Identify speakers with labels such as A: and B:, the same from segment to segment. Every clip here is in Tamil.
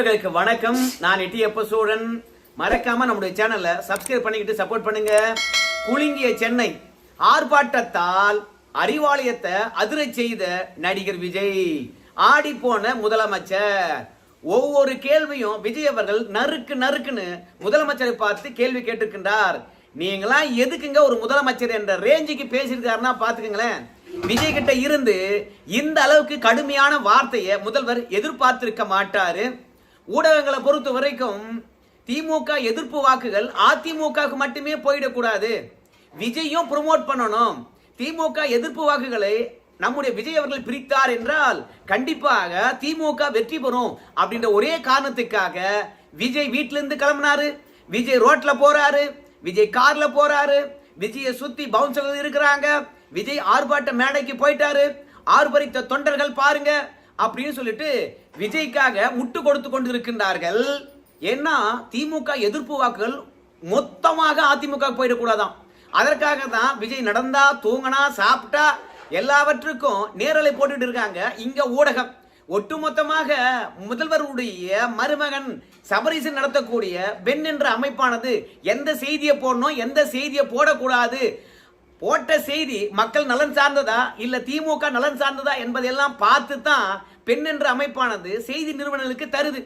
A: நண்பர்களுக்கு வணக்கம். நான் எட்டியப்ப சூழன். மறக்காம நம்முடைய சேனலை சப்ஸ்கிரைப் பண்ணிக்கிட்டு சப்போர்ட் பண்ணுங்க. குலுங்கிய சென்னை ஆர்ப்பாட்டத்தால் அறிவாலயத்தை அதிர செய்த நடிகர் விஜய். ஆடி போன முதலமைச்சர். ஒவ்வொரு கேள்வியும் விஜய் அவர்கள் நறுக்கு நறுக்குன்னு முதலமைச்சரை பார்த்து கேள்வி கேட்டிருக்கின்றார். நீங்களாம் எதுக்குங்க ஒரு முதலமைச்சர் என்ற ரேஞ்சுக்கு பேசியிருக்காருன்னா பாத்துக்கங்களேன் விஜய் கிட்ட இருந்து இந்த அளவுக்கு கடுமையான வார்த்தையை முதல்வர் எதிர்பார்த்திருக்க மாட்டாரு. ஊடகங்களை பொறுத்த வரைக்கும் திமுக எதிர்ப்பு வாக்குகள் அதிமுகவுக்கு மட்டுமே போயிடக்கூடாது. விஜயும் ப்ரொமோட் பண்ணணும். திமுக எதிர்ப்பு வாக்குகளை நம்முடைய விஜய் அவர்கள் பிரித்தார் என்றால் கண்டிப்பாக திமுக வெற்றி பெறும் அப்படின்ற ஒரே காரணத்துக்காக விஜய் வீட்டிலிருந்து கிளம்பினாரு. விஜய் ரோட்ல போறாரு. விஜய் கார்ல போறாரு. விஜயை சுத்தி பவுன்சர்கள் இருக்கிறாங்க. விஜய் ஆர்ப்பாட்ட மேடைக்கு போயிட்டாரு. ஆர்ப்பரித்த தொண்டர்கள் பாருங்க. அப்படின்னு சொல்லிட்டு விஜய்க்காக முட்டு கொடுத்து கொண்டு இருக்கின்றார்கள் ஏன்னா திமுக எதிர்ப்பு வாக்குகள் மொத்தமாக அதிமுக போயிடக்கூடாதாம் அதற்காக தான் விஜய் நடந்தா தூங்கினா சாப்பிட்டா எல்லாவற்றுக்கும் நேரலை போட்டுட்டு இருக்காங்க. இங்க ஊடகம். ஒட்டுமொத்தமாக முதல்வருடைய மருமகன் சபரிசன் நடத்தக்கூடிய பெண் என்ற அமைப்பானது எந்த செய்தியை போடணும் எந்த செய்தியை போடக்கூடாது? போட்ட செய்தி மக்கள் நலன் சார்ந்ததா இல்ல திமுக நலன் சார்ந்ததா என்பதையெல்லாம் பார்த்து தான் பெண் என்ற அமைப்பானது செய்தி நிறுவனங்களுக்கு தருது.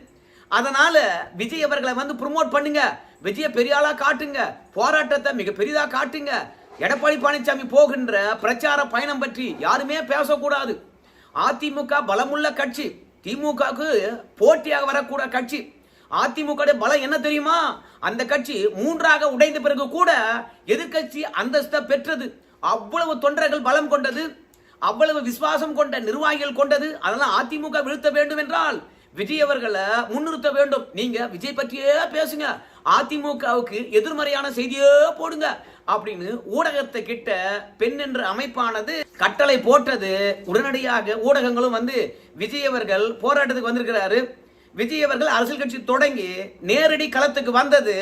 A: அதனால விஜய் அவர்களை வந்து ப்ரொமோட் பண்ணுங்க. விஜய பெரியாளா காட்டுங்க. போராட்டத்தை மிக பெரிதா காட்டுங்க. எடப்பாடி பழனிசாமி போகின்ற பிரச்சார பயணம் பற்றி யாருமே பேசக்கூடாது. அதிமுக பலமுள்ள கட்சி. திமுகவுக்கு போட்டியாக வரக்கூட கட்சி. அதிமுக பலம் என்ன தெரியுமா? அந்த கட்சி மூன்றாக உடைந்த பிறகு கூட எதிர்க்கட்சி அந்தஸ்தை பெற்றது. அவ்வளவு தொண்டர்கள் பலம் கொண்டது. அவ்வளவு விசுவாசம் கொண்ட நிர்வாகிகள் கொண்டது அதெல்லாம் அதிமுக வீழ்த்த வேண்டும் என்றால் விஜய் அவர்களை முன்னிறுத்த வேண்டும். நீங்க விஜய் பற்றியே பேசுங்க. அதிமுகவுக்கு எதிர்மறையான செய்தியே போடுங்க அப்படின்னு ஊடகத்தை கிட்ட பெண் என்ற அமைப்பானது கட்டளை போட்டது. உடனடியாக ஊடகங்களும் வந்து விஜய் அவர்கள் போராட்டத்துக்கு வந்திருக்கிறாரு. விஜய் அவர்கள் அரசியல் கட்சி தொடங்கி நேரடி களத்துக்கு வந்தது.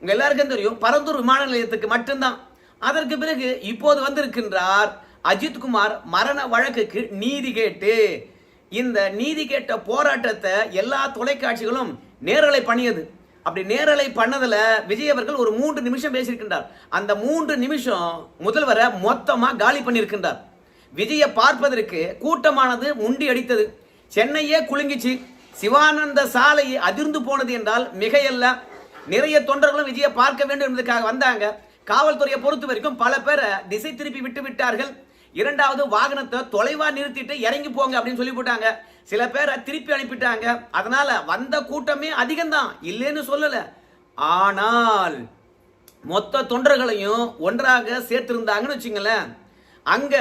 A: உங்க எல்லாருக்கும் தெரியும். பரந்தூர் விமான நிலையத்துக்கு மட்டும்தான். அதற்கு பிறகு இப்போது வந்திருக்கின்றார் அஜித்குமார் மரண வழக்குக்கு நீதி கேட்டு இந்த நீதி கேட்ட போராட்டத்தை எல்லா தொலைக்காட்சிகளும் நேரலை பண்ணியது. அப்படி நேரலை பண்ணதில் விஜய் அவர்கள் ஒரு மூன்று நிமிஷம் பேசியிருக்கின்றார். அந்த மூன்று நிமிஷம் முதல்வரை மொத்தமாக காலி பண்ணியிருக்கின்றார். விஜயை பார்ப்பதற்கு கூட்டமானது முண்டி அடித்தது. சென்னையே குலுங்கிச்சு. சிவானந்த சாலை அதிர்ந்து போனது என்றால் மிகையல்ல. நிறைய தொண்டர்களும் விஜயை பார்க்க வேண்டும் என்பதற்காக வந்தாங்க. காவல்துறையை பொறுத்த வரைக்கும் பல பேரை திசை திருப்பி விட்டு விட்டார்கள். இரண்டாவது வாகனத்தை தொலைவா நிறுத்திட்டு இறங்கி போங்க அப்படின்னு சொல்லி போட்டாங்க. சில பேரை திருப்பி அனுப்பிட்டாங்க. அதனால வந்த கூட்டமே அதிகம்தான். இல்லைன்னு சொல்லல. ஆனால் மொத்த தொண்டர்களையும் ஒன்றாக சேர்த்திருந்தாங்கன்னு வச்சுங்களேன். அங்க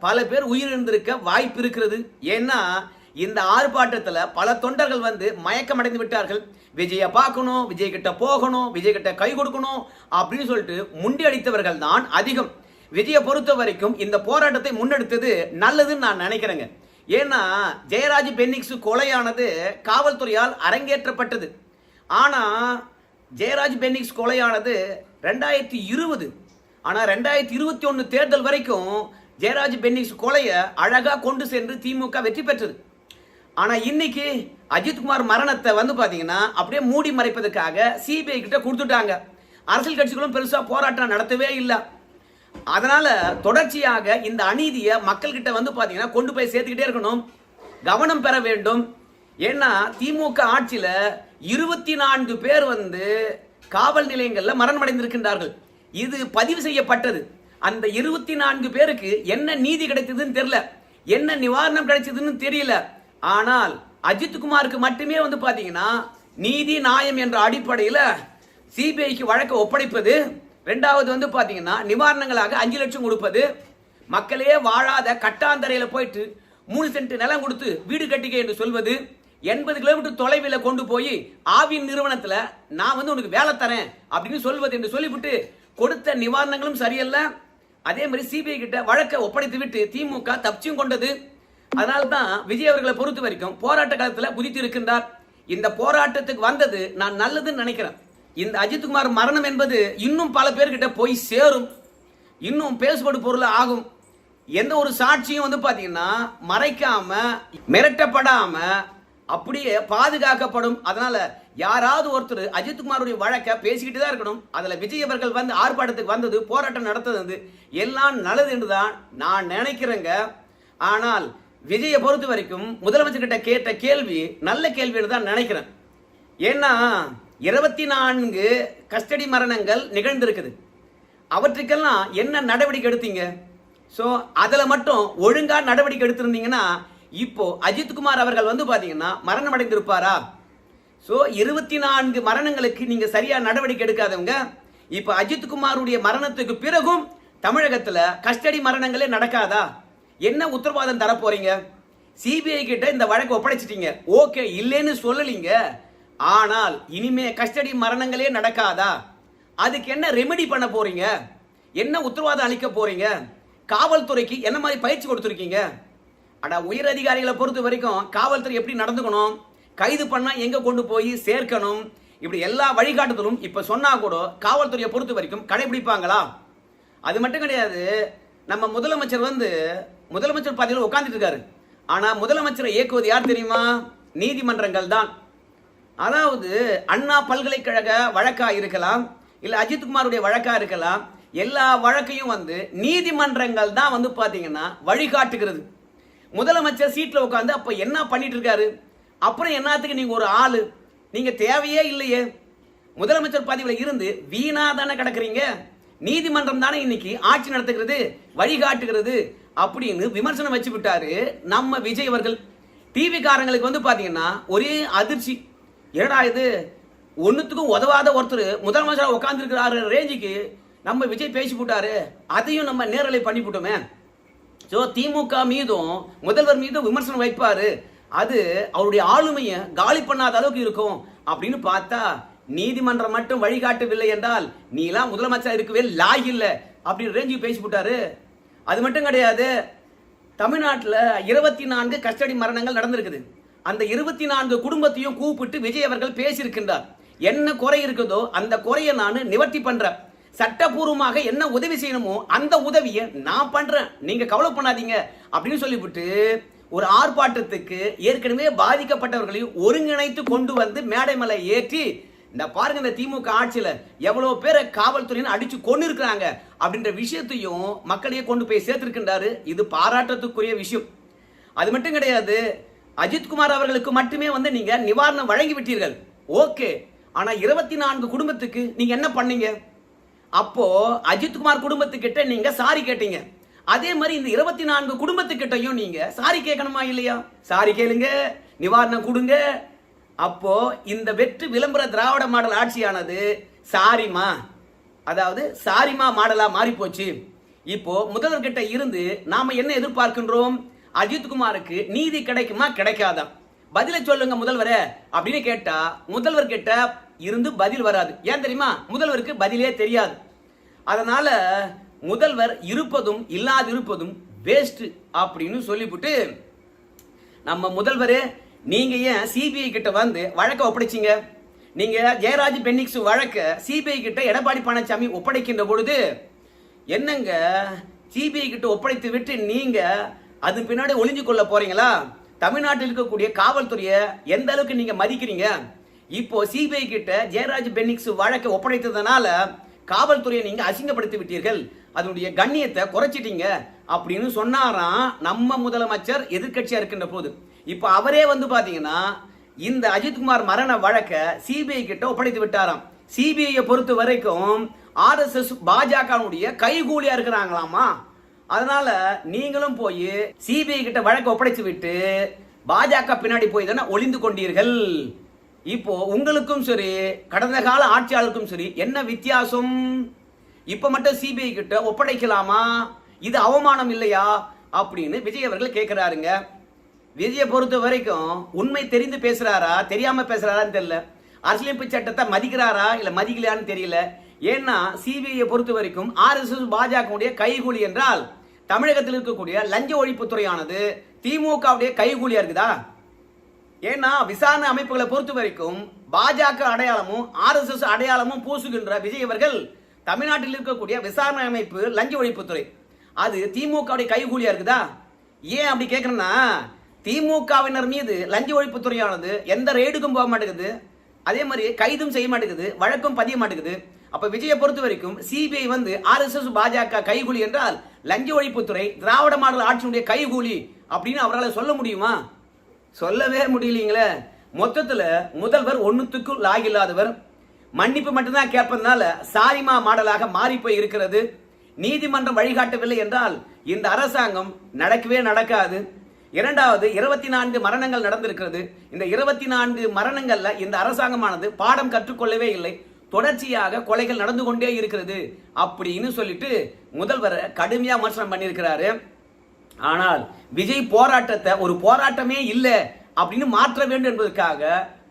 A: பல பேர் உயிரிழந்திருக்க வாய்ப்பு இருக்கிறது. ஏன்னா இந்த ஆர்ப்பாட்டத்தில் பல தொண்டர்கள் வந்து மயக்கம் அடைந்து விட்டார்கள். விஜயை பார்க்கணும் விஜய் கிட்ட போகணும் விஜய் கிட்ட கை கொடுக்கணும் அப்படின்னு சொல்லிட்டு முண்டி அடித்தவர்கள் தான் அதிகம். விஜயை பொறுத்த வரைக்கும் இந்த போராட்டத்தை முன்னெடுத்தது நல்லதுன்னு நான் நினைக்கிறேங்க. ஏன்னா ஜெயராஜ் பென்னிக்ஸ் கொலையானது காவல்துறையால் அரங்கேற்றப்பட்டது. ஆனால் ஜெயராஜ் பென்னிக்ஸ் கொலையானது ரெண்டாயிரத்தி இருபது ஆனால் ரெண்டாயிரத்தி இருபத்தி ஒன்று தேர்தல் வரைக்கும் ஜெயராஜ் பென்னிக்ஸ் கொலையை அழகாக கொண்டு சென்று திமுக வெற்றி பெற்றது. ஆனால் இன்னைக்கு அஜித்குமார் மரணத்தை வந்து பார்த்தீங்கன்னா அப்படியே மூடி மறைப்பதற்காக சிபிஐ கிட்ட கொடுத்துட்டாங்க. அரசியல் கட்சிகளும் பெருசாக போராட்டம் நடத்தவே இல்லை. அதனால தொடர்ச்சியாக இந்த அநீதியை மக்கள்கிட்ட வந்து பார்த்தீங்கன்னா கொண்டு போய் சேர்த்துக்கிட்டே இருக்கணும். கவனம் பெற வேண்டும். ஏன்னா திமுக ஆட்சியில் இருபத்தி நான்கு பேர் வந்து காவல் நிலையங்களில் மரணம் அடைந்திருக்கின்றார்கள் இது பதிவு செய்யப்பட்டது. அந்த இருபத்தி நான்கு பேருக்கு என்ன நீதி கிடைத்ததுன்னு தெரியல. என்ன நிவாரணம் கிடைச்சதுன்னு தெரியல. ஆனால் அஜித்குமாருக்கு மட்டுமே வந்து பார்த்தீங்கன்னா நீதி நியாயம் என்ற அடிப்படையில் சிபிஐக்கு வழக்கு ஒப்படைப்பது ரெண்டாவது வந்து பார்த்தீங்கன்னா நிவாரணங்களாக அஞ்சு லட்சம் கொடுப்பது. மக்களே வாழாத கட்டாந்தரையில் போயிட்டு மூணு சென்ட் நிலம் கொடுத்து வீடு கட்டிக்க என்று சொல்வது. எண்பது கிலோமீட்டர் தொலைவில் கொண்டு போய் ஆவின் நிறுவனத்தில் நான் வந்து உனக்கு வேலை தரேன் அப்படின்னு சொல்வது என்று சொல்லிவிட்டு கொடுத்த நிவாரணங்களும் சரியல்ல. அதே மாதிரி சிபிஐ கிட்ட வழக்கை ஒப்படைத்து விட்டு திமுக தப்பிச்சும் கொண்டது. அதனால தான் விஜய் அவர்களை பொறுத்த வரைக்கும் போராட்ட காலத்தில் குதித்து இருக்கின்றார். இந்த போராட்டத்துக்கு வந்தது நான் நல்லதுன்னு நினைக்கிறேன். இந்த அஜித்குமார் மரணம் என்பது இன்னும் பல பேர்கிட்ட போய் சேரும். இன்னும் பேசுபடு பொருள் ஆகும். எந்த ஒரு சாட்சியும் வந்து பார்த்தீங்கன்னா மறைக்காம மிரட்டப்படாம அப்படியே பாதுகாக்கப்படும். அதனால யாராவது ஒருத்தர் அஜித்குமாருடைய வழக்க பேசிக்கிட்டு தான் இருக்கணும். அதில் விஜய் அவர்கள் வந்து ஆர்ப்பாட்டத்துக்கு வந்தது போராட்டம் நடத்தது எல்லாம் நல்லது என்று தான் நான் நினைக்கிறேங்க. ஆனால் விஜயை பொறுத்த வரைக்கும் முதலமைச்சர்கிட்ட கேட்ட கேள்வி நல்ல கேள்வின்னு தான் நினைக்கிறேன். ஏன்னா இருபத்தி நான்கு கஸ்டடி மரணங்கள் நிகழ்ந்திருக்குது. அவற்றுக்கெல்லாம் என்ன நடவடிக்கை எடுத்தீங்க? ஸோ அதில் மட்டும் ஒழுங்காக நடவடிக்கை எடுத்திருந்தீங்கன்னா இப்போ அஜித்குமார் அவர்கள் வந்து பார்த்தீங்கன்னா மரணம் அடைந்திருப்பாரா ஸோ இருபத்தி நான்கு மரணங்களுக்கு நீங்கள் சரியாக நடவடிக்கை எடுக்காதவங்க இப்போ அஜித்குமாருடைய மரணத்துக்கு பிறகும் தமிழகத்தில் கஸ்டடி மரணங்களே நடக்காதா? என்ன உத்தரவாதம் தரப்போறீங்க? சிபிஐ கிட்ட இந்த வழக்கு ஒப்படைச்சிட்டீங்க. ஓகே இல்லைன்னு சொல்லலீங்க. ஆனால் இனிமே கஸ்டடி மரணங்களே நடக்காதா? அதுக்கு என்ன ரெமெடி பண்ண போறீங்க? என்ன உத்தரவாதம் அளிக்க போறீங்க? காவல்துறைக்கு என்ன மாதிரி பயிற்சி கொடுத்துருக்கீங்க? அடா உயர் அதிகாரிகளை பொறுத்த வரைக்கும் காவல்துறை எப்படி நடந்துக்கணும்? கைது பண்ணால் எங்க கொண்டு போய் சேர்க்கணும்? இப்படி எல்லா வழிகாட்டுதலும் இப்ப சொன்னா கூட காவல்துறையை பொறுத்த வரைக்கும் கடைபிடிப்பாங்களா? அது மட்டும் கிடையாது நம்ம முதலமைச்சர் வந்து முதலமைச்சர் பதவியில் உட்கார்ந்துட்டு இருக்காரு. ஆனா முதலமைச்சரை இயக்குவது யார் தெரியுமா? நீதிமன்றங்கள் தான். அதாவது அண்ணா பல்கலைக்கழக வழக்கா இருக்கலாம் இல்ல அஜித்குமாருடைய வழக்கா இருக்கலாம் எல்லா வழக்கையும் வந்து நீதிமன்றங்கள் தான் வந்து பாத்தீங்கன்னா வழிகாட்டுகிறது. முதலமைச்சர் சீட்ல உட்காந்து அப்ப என்ன பண்ணிட்டு இருக்காரு அப்புறம் என்னத்துக்கு நீங்க ஒரு ஆளு? நீங்க தேவையே இல்லையே. முதலமைச்சர் பதவியில் இருந்து வீணா தானே கிடக்குறீங்க? நீதிமன்றம் தானே இன்னைக்கு ஆட்சி நடத்துகிறது வழிகாட்டுகிறது அப்படின்னு விமர்சனம் வச்சு விட்டாரு நம்ம விஜய் அவர்கள். டிவி காரங்களுக்கு வந்து பாத்தீங்கன்னா ஒரே அதிர்ச்சி. என்னடா இது? ஒன்றுத்துக்கும் உதவாத ஒருத்தர் முதலமைச்சராக உட்காந்துருக்கிறாரு ரேஞ்சுக்கு. நம்ம விஜய் பேசி போட்டாரு. அதையும் நம்ம நேரலை பண்ணி போட்டோமே. ஸோ திமுக மீதும் முதல்வர் மீதும் விமர்சனம் வைப்பார். அது அவருடைய ஆளுமையை காலி பண்ணாத அளவுக்கு இருக்கும். அப்படின்னு பார்த்தா நீதிமன்றம் மட்டும் வழிகாட்டவில்லை என்றால் நீலாம் முதலமைச்சர் இருக்கவே லாய் இல்லை. அப்படின்னு ரேஞ்சுக்கு பேசி போட்டாரு. அது மட்டும் கிடையாது தமிழ்நாட்டில் இருபத்தி நான்கு கஸ்டடி மரணங்கள் நடந்திருக்குது. அந்த இருபத்தி நான்கு குடும்பத்தையும் கூப்பிட்டு விஜய் அவர்கள் பேசியிருக்கின்றார். என்ன குறை இருக்குதோ அந்த குறையை நான் நிவர்த்தி பண்றேன். சட்டபூர்வமாக என்ன உதவி செய்யணுமோ அந்த உதவியை நான் பண்றேன். நீங்க கவலை பண்ணாதீங்க. அப்படின்னு சொல்லிவிட்டு ஒரு ஆர்ப்பாட்டத்துக்கு ஏற்கனவே பாதிக்கப்பட்டவர்களையும் ஒருங்கிணைத்து கொண்டு வந்து மேடை மலை ஏற்றி இந்த பாருங்க இந்த திமுக ஆட்சியில எவ்வளவு பேரை காவல்துறையினர் அடிச்சு கொண்டு இருக்கிறாங்க அப்படின்ற விஷயத்தையும் மக்களையே கொண்டு போய் சேர்த்திருக்கின்றாரு. இது பாராட்டத்துக்குரிய விஷயம். அது மட்டும் கிடையாது அஜித்குமார் அவர்களுக்கு மட்டுமே வந்து நீங்க நிவாரணம் வழங்கி விட்டீர்கள் ஓகே. ஆனா இருபத்தி நான்கு குடும்பத்துக்கு நீங்க என்ன பண்ணீங்க? அப்போ அஜித்குமார் குடும்பத்துக்கிட்ட நீங்க சாரி கேட்டீங்க. அதே மாதிரி இந்த இருபத்தி நான்கு குடும்பத்துக்கிட்டையும் நீங்க சாரி கேட்கணுமா இல்லையா? சாரி கேளுங்க. நிவாரணம் கொடுங்க. அப்போ இந்த வெற்று விளம்பர திராவிட மாடல் ஆட்சியானது சாரிமா அதாவது சாரிமா மாடலா மாறி போச்சு இப்போ முதல்வர்கிட்ட இருந்து நாம என்ன எதிர்பார்க்கின்றோம்? அஜித்குமாருக்கு நீதி கிடைக்குமா? கிடைக்காதா? பதில சொல்லுங்க முதல்வரே. அப்படின்னு கேட்டா முதல்வர் கிட்ட இருந்து பதில் வராது. ஏன் தெரியுமா? முதல்வருக்கு பதிலே தெரியாது. அதனால முதல்வர் இருப்பதும் இல்லாதிருப்பதும் வேஸ்ட் அப்படின்னு சொல்லிவிட்டு நம்ம முதல்வரே நீங்க ஏன் சிபிஐ கிட்ட வந்து வழக்க ஒப்படைச்சீங்க? நீங்க ஜெயராஜ் பென்னிக்ஸ் வழக்க சிபிஐ கிட்ட எடப்பாடி பழனிசாமி ஒப்படைக்கின்ற பொழுது என்னங்க சிபிஐ கிட்ட ஒப்படைத்து விட்டு நீங்க அது பின்னாடி ஒளிஞ்சு கொள்ள போறீங்களா? தமிழ்நாட்டில் இருக்கக்கூடிய காவல்துறையை எந்த அளவுக்கு நீங்க மதிக்கிறீங்க? இப்போ சிபிஐ கிட்ட ஜெயராஜ் பென்னிக்ஸ் வழக்கை ஒப்படைத்ததுனால காவல்துறையை நீங்க அசிங்கப்படுத்தி விட்டீர்கள். அதனுடைய கண்ணியத்தை குறைச்சிட்டீங்க அப்படின்னு சொன்னாராம் நம்ம முதலமைச்சர் எதிர்கட்சியா இருக்கின்ற போது. இப்போ அவரே வந்து பாத்தீங்கன்னா இந்த அஜித்குமார் மரண வழக்க சிபிஐ கிட்ட ஒப்படைத்து விட்டாராம். சிபிஐ பொறுத்த வரைக்கும் ஆர்எஸ்எஸ் பாஜகவுடைய கைகூலியா இருக்கிறாங்களாமா? அதனால நீங்களும் போய் சிபிஐ கிட்ட வழக்கு ஒப்படைச்சு விட்டு பாஜக பின்னாடி போய் தானே ஒளிந்து கொண்டீர்கள். இப்போ உங்களுக்கும் சரி கடந்த கால ஆட்சியாளருக்கும் சரி என்ன வித்தியாசம்? இப்ப மட்டும் சிபிஐ கிட்ட ஒப்படைக்கலாமா? இது அவமானம் இல்லையா? அப்படின்னு விஜய் அவர்கள் கேட்கிறாருங்க விஜயை பொறுத்த வரைக்கும் உண்மை தெரிந்து பேசுறாரா தெரியாம பேசுறாரான்னு தெரியல. அரசியலமைப்பு சட்டத்தை மதிக்கிறாரா இல்ல மதிக்கலையான்னு தெரியல. ஏன்னா சிபிஐ பொறுத்த வரைக்கும் ஆர்எஸ்எஸ் பாஜகவுடைய கைகூலி என்றால் தமிழகத்தில் இருக்கக்கூடிய லஞ்ச ஒழிப்புத்துறையானது திமுகவுடைய கைகூலியா இருக்குதா? ஏன்னா விசாரணை அமைப்புகளை பொறுத்த வரைக்கும் பாஜக அடையாளமும் ஆர்எஸ்எஸ் அடையாளமும் பூசுகின்ற விஜய் அவர்கள் தமிழ்நாட்டில் இருக்கக்கூடிய விசாரணை அமைப்பு லஞ்ச ஒழிப்புத்துறை அது திமுகவுடைய கைகூலியா இருக்குதா? ஏன் அப்படி கேட்கறேன்னா திமுகவினர் மீது லஞ்ச ஒழிப்புத்துறையானது எந்த ரெய்டுக்கும் போக மாட்டேங்குது. அதே மாதிரி கைதும் செய்ய மாட்டேங்குது வழக்கும் பதிய மாட்டேங்குது. அப்ப விஜயை பொறுத்த வரைக்கும் சிபிஐ வந்து ஆர்எஸ்எஸ் பாஜக கைகூலி என்றால் லஞ்ச ஒழிப்புத்துறை திராவிட மாடல் ஆட்சியினுடைய கைகூலி அப்படின்னு அவரால் சொல்ல முடியுமா? சொல்லவே முடியலீங்களே. மொத்தத்தில் முதல்வர் ஒன்றுத்துக்கும் லாகில்லாதவர். மன்னிப்பு மட்டும்தான் கேட்பதனால சாரிமா மாடலாக மாறி போய் இருக்கிறது. நீதிமன்றம் வழிகாட்டவில்லை என்றால் இந்த அரசாங்கம் நடக்கவே நடக்காது. இரண்டாவது இருபத்தி நான்கு மரணங்கள் நடந்திருக்கிறது. இந்த இருபத்தி நான்கு மரணங்கள்ல இந்த அரசாங்கமானது பாடம் கற்றுக்கொள்ளவே இல்லை. தொடர்ச்சியாக கொலைகள் நடந்து கொண்டே இருக்கிறது அப்படின்னு சொல்லிட்டு முதல்வர் கடுமையாக விமர்சனம் பண்ணியிருக்கிறாரு. ஆனால் விஜய் போராட்டத்தை ஒரு போராட்டமே இல்லை அப்படின்னு மாற்ற வேண்டும் என்பதற்காக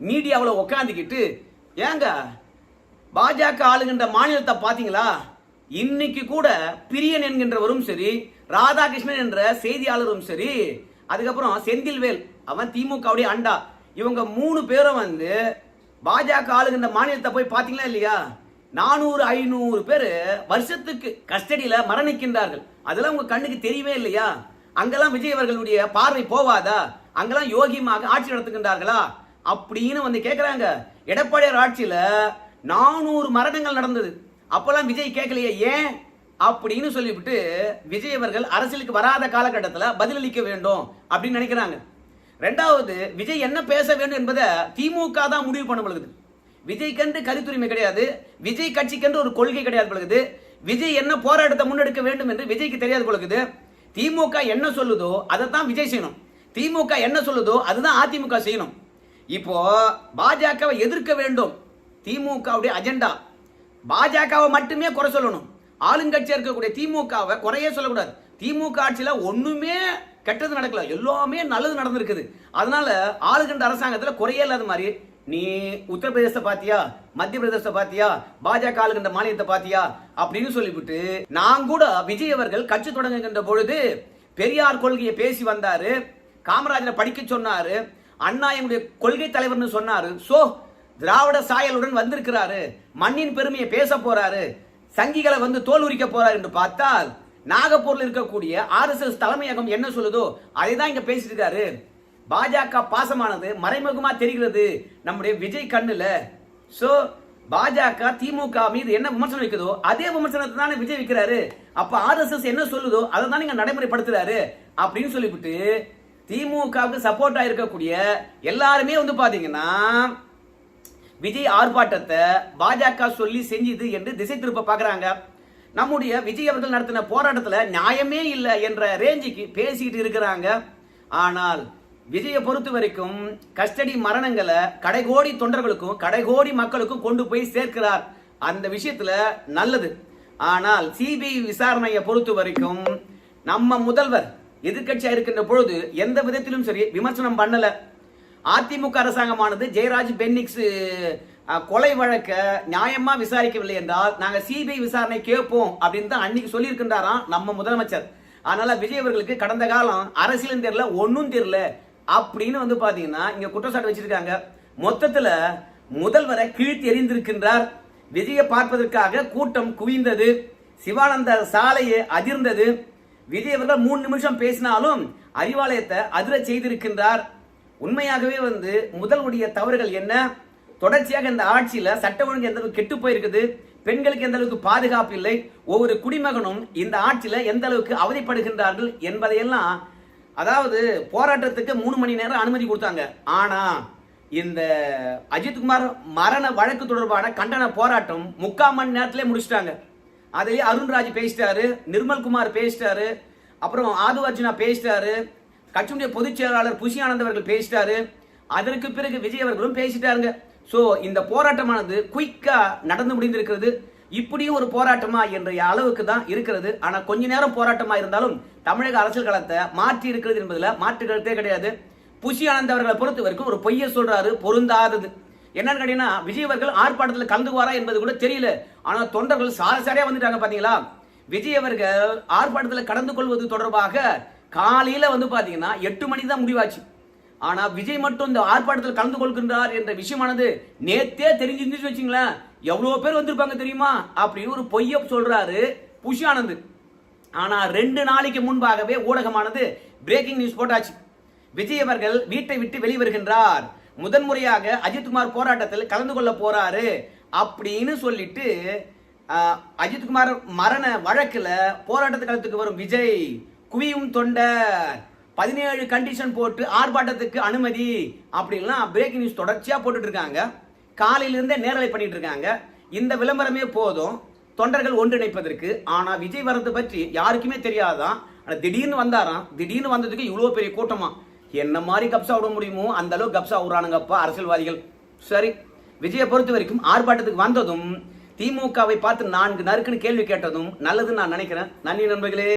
A: மீடியாவில் உட்காந்துக்கிட்டு ஏங்க பாஜக ஆளுகின்ற மாநிலத்தை பார்த்தீங்களா இன்னைக்கு கூட பிரியன் என்கின்றவரும் சரி ராதாகிருஷ்ணன் என்ற செய்தியாளரும் சரி அதுக்கப்புறம் செந்தில்வேல் அவன் திமுகவுடைய அண்டா இவங்க மூணு பேரும் வந்து பாஜக ஆளுகின்ற மாநிலத்தை போய் பார்த்தீங்களா இல்லையா? நானூறு ஐநூறு பேர் வருஷத்துக்கு கஸ்டடியில் மரணிக்கின்றார்கள். அதெல்லாம் உங்கள் கண்ணுக்கு தெரியவே இல்லையா? அங்கெல்லாம் விஜய் அவர்களுடைய பார்வை போவாதா? அங்கெல்லாம் யோகியமாக ஆட்சி நடத்துகின்றார்களா? அப்படின்னு வந்து கேட்குறாங்க எடப்பாடியார் ஆட்சியில் நானூறு மரணங்கள் நடந்தது. அப்போல்லாம் விஜய் கேட்கலையே ஏன்? அப்படின்னு சொல்லிவிட்டு விஜய் அவர்கள் அரசியலுக்கு வராத காலகட்டத்தில் பதிலளிக்க வேண்டும் அப்படின்னு நினைக்கிறாங்க. ரெண்டாவது விஜய் என்ன பேச வேண்டும் என்பதை திமுக தான் முடிவு பண்ண பழகுது. விஜய்க்கென்று கருத்துரிமை கிடையாது. விஜய் கட்சிக்கென்று ஒரு கொள்கை கிடையாது பழகுது. விஜய் என்ன போராட்டத்தை முன்னெடுக்க வேண்டும் என்று விஜய்க்கு தெரியாது பழகுது. திமுக என்ன சொல்லுதோ அதை தான் விஜய் செய்யணும். திமுக என்ன சொல்லுதோ அதுதான் அதிமுக செய்யணும். இப்போ பாஜகவை எதிர்க்க வேண்டும். திமுகவுடைய அஜெண்டா. பாஜகவை மட்டுமே குறை சொல்லணும். ஆளுங்கட்சியாக இருக்கக்கூடிய திமுகவை குறையே சொல்லக்கூடாது. திமுக ஆட்சியில் ஒன்றுமே கெட்டது நடக்கல. எல்லாமே நல்லது நடந்திருக்குது. அதனால ஆளுகண்ட அரசாங்கத்தில் குறையே இல்லாத மாதிரி நீ உத்தரப்பிரதேசத்தை பாத்தியா? மத்திய பிரதேசத்தை பாத்தியா? பாஜக ஆளுகின்ற மாநிலத்தை பாத்தியா? அப்படின்னு சொல்லிவிட்டு நான் கூட விஜய் அவர்கள் கட்சி தொடங்குகின்ற பொழுது பெரியார் கொள்கையை பேசி வந்தாரு. காமராஜரை படிக்க சொன்னாரு. அண்ணா என்னுடைய கொள்கை தலைவர்னு சொன்னாரு. சோ திராவிட சாயலுடன் வந்திருக்கிறாரு. மண்ணின் பெருமையை பேச போறாரு. சங்கிகளை வந்து தோல் உரிக்க போறாரு என்று பார்த்தால் நாகப்பூரில் இருக்கக்கூடிய ஆர்எஸ்எஸ் தலைமையகம் என்ன சொல்லுதோ அதை தான் இங்க பேசிட்டு இருக்காரு பாஜக பாசமானது மறைமுகமா தெரிகிறது நம்முடைய விஜய் கண்ணுல. சோ பாஜக திமுக மீது என்ன விமர்சனம் வைக்குதோ அதே விமர்சனத்தை தானே விஜய் வைக்கிறாரு. அப்ப ஆர்எஸ்எஸ் என்ன சொல்லுதோ அதை தான் இங்க நடைமுறைப்படுத்துறாரு. அப்படின்னு சொல்லிவிட்டு திமுகவுக்கு சப்போர்ட் ஆயிருக்கக்கூடிய எல்லாருமே வந்து பாத்தீங்கன்னா விஜய் ஆர்ப்பாட்டத்தை பாஜக சொல்லி செஞ்சுது என்று திசை திருப்ப பாக்குறாங்க. நம்முடைய விஜய் அவர்கள் நடத்தின போராட்டத்தில் நியாயமே இல்லை என்ற ரேஞ்சுக்கு பேசிக்கிட்டு இருக்கிறாங்க. ஆனால் விஜயை பொறுத்த வரைக்கும் கஸ்டடி மரணங்களை கடைகோடி தொண்டர்களுக்கும் கடைகோடி மக்களுக்கும் கொண்டு போய் சேர்க்கிறார். அந்த விஷயத்துல நல்லது. ஆனால் சிபிஐ விசாரணையை பொறுத்த வரைக்கும் நம்ம முதல்வர் எதிர்கட்சியா இருக்கின்ற பொழுது எந்த விதத்திலும் சரி விமர்சனம் பண்ணல. அதிமுக அரசாங்கமானது ஜெயராஜ் பென்னிக்ஸ் கொலை வழக்க நியாயமா விசாரிக்கவில்லை என்றால் நாங்க சிபிஐ விசாரணை கேட்போம் அப்படின்னு தான் அன்னைக்கு சொல்லியிருக்கின்றாராம் நம்ம முதலமைச்சர். அதனால விஜய் அவர்களுக்கு கடந்த காலம் அரசியலும் தெரியல ஒன்னும் தெரியல. அப்படின்னு வந்து பாத்தீங்கன்னா இங்க குற்றச்சாட்டு வச்சிருக்காங்க. மொத்தத்துல முதல்வரை கீழ்த்தி எறிந்திருக்கின்றார். விஜயை பார்ப்பதற்காக கூட்டம் குவிந்தது. சிவானந்த சாலையை அதிர்ந்தது. விஜய் அவர்கள் மூணு நிமிஷம் பேசினாலும் அறிவாலயத்தை அதிர செய்திருக்கின்றார். உண்மையாகவே வந்து முதல்வருடைய தவறுகள் என்ன? தொடர்ச்சியாக இந்த ஆட்சியில சட்ட ஒழுங்கு எந்த அளவுக்கு கெட்டு போயிருக்குது பெண்களுக்கு எந்த அளவுக்கு பாதுகாப்பு இல்லை ஒவ்வொரு குடிமகனும் இந்த ஆட்சியில எந்த அளவுக்கு அவதிப்படுகின்றார்கள் என்பதையெல்லாம் அதாவது போராட்டத்துக்கு மூணு மணி நேரம் அனுமதி கொடுத்தாங்க. ஆனா இந்த அஜித்குமார் மரண வழக்கு தொடர்பான கண்டன போராட்டம் முக்கால் மணி நேரத்திலே முடிச்சிட்டாங்க. அதிலே அருண்ராஜ் பேசிட்டாரு நிர்மல்குமார் பேசிட்டாரு அப்புறம் ஆது அர்ஜுனா பேசிட்டாரு கட்சியுடைய பொதுச் செயலாளர் புஷி ஆனந்த் அவர்கள் பேசிட்டாரு. அதற்கு பிறகு விஜய் அவர்களும் பேசிட்டாருங்க. ஸோ இந்த போராட்டமானது குயிக்காக நடந்து முடிந்திருக்கிறது. இப்படியும் ஒரு போராட்டமா என்ற அளவுக்கு தான் இருக்கிறது. ஆனால் கொஞ்ச நேரம் போராட்டமா இருந்தாலும் தமிழக அரசியல் களத்தை மாற்றி இருக்கிறது என்பதில் மாற்று கருத்தே கிடையாது. புஷி ஆனந்த் அவர்களை பொறுத்த வரைக்கும் ஒரு பொய்யை சொல்றாரு பொருந்தாதது. என்னன்னு கேட்டீங்கன்னா விஜய் அவர்கள் ஆர்ப்பாட்டத்தில் கலந்துக்குவாரா என்பது கூட தெரியல. ஆனால் தொண்டர்கள் சாரசாரியா வந்துட்டாங்க பாத்தீங்களா? விஜய் அவர்கள் ஆர்ப்பாட்டத்தில் கலந்து கொள்வது தொடர்பாக காலையில வந்து பாத்தீங்கன்னா எட்டு மணி தான் முடிவாச்சு. ஆனா விஜய் மட்டும் இந்த ஆர்ப்பாட்டத்தில் கலந்து கொள்கின்றார் என்ற விஷயமானது நேத்தே தெரிஞ்சிருந்துச்சு வச்சுங்களேன். எவ்வளவு பேர் வந்திருப்பாங்க தெரியுமா? அப்படின்னு ஒரு பொய்ய சொல்றாரு புஷி ஆனந்த். ஆனா ரெண்டு நாளைக்கு முன்பாகவே ஊடகமானது பிரேக்கிங் நியூஸ் போட்டாச்சு. விஜய் அவர்கள் வீட்டை விட்டு வெளிவருகின்றார். முதன்முறையாக அஜித்குமார் போராட்டத்தில் கலந்து கொள்ள போறாரு அப்படின்னு சொல்லிட்டு அஜித்குமார் மரண வழக்கில் போராட்டத்து களத்துக்கு வரும் விஜய் குவியும் தொண்டர். பதினேழு கண்டிஷன் போட்டு ஆர்ப்பாட்டத்துக்கு அனுமதி அப்படின்லாம் பிரேக்கிங் நியூஸ் தொடர்ச்சியாக போட்டுட்டு இருக்காங்க காலையில நேரலை பண்ணிட்டு இருக்காங்க இந்த விளம்பரமே போதும். தொண்டர்கள் ஒன்றிணைப்பதற்கு. ஆனால் விஜய் வரது பற்றி யாருக்குமே தெரியாதான். ஆனால் திடீர்னு வந்தாராம். திடீர்னு வந்ததுக்கு இவ்வளோ பெரிய கூட்டமா? என்ன மாதிரி கப்சா விட முடியுமோ? அந்த அளவுக்கு கப்சா விடுறானுங்கப்பா அரசியல்வாதிகள். சரி விஜயை பொறுத்த வரைக்கும் ஆர்ப்பாட்டத்துக்கு வந்ததும் திமுகவை பார்த்து நான்கு நறுக்குன்னு கேள்வி கேட்டதும் நல்லதுன்னு நான் நினைக்கிறேன். நன்றி நண்பர்களே.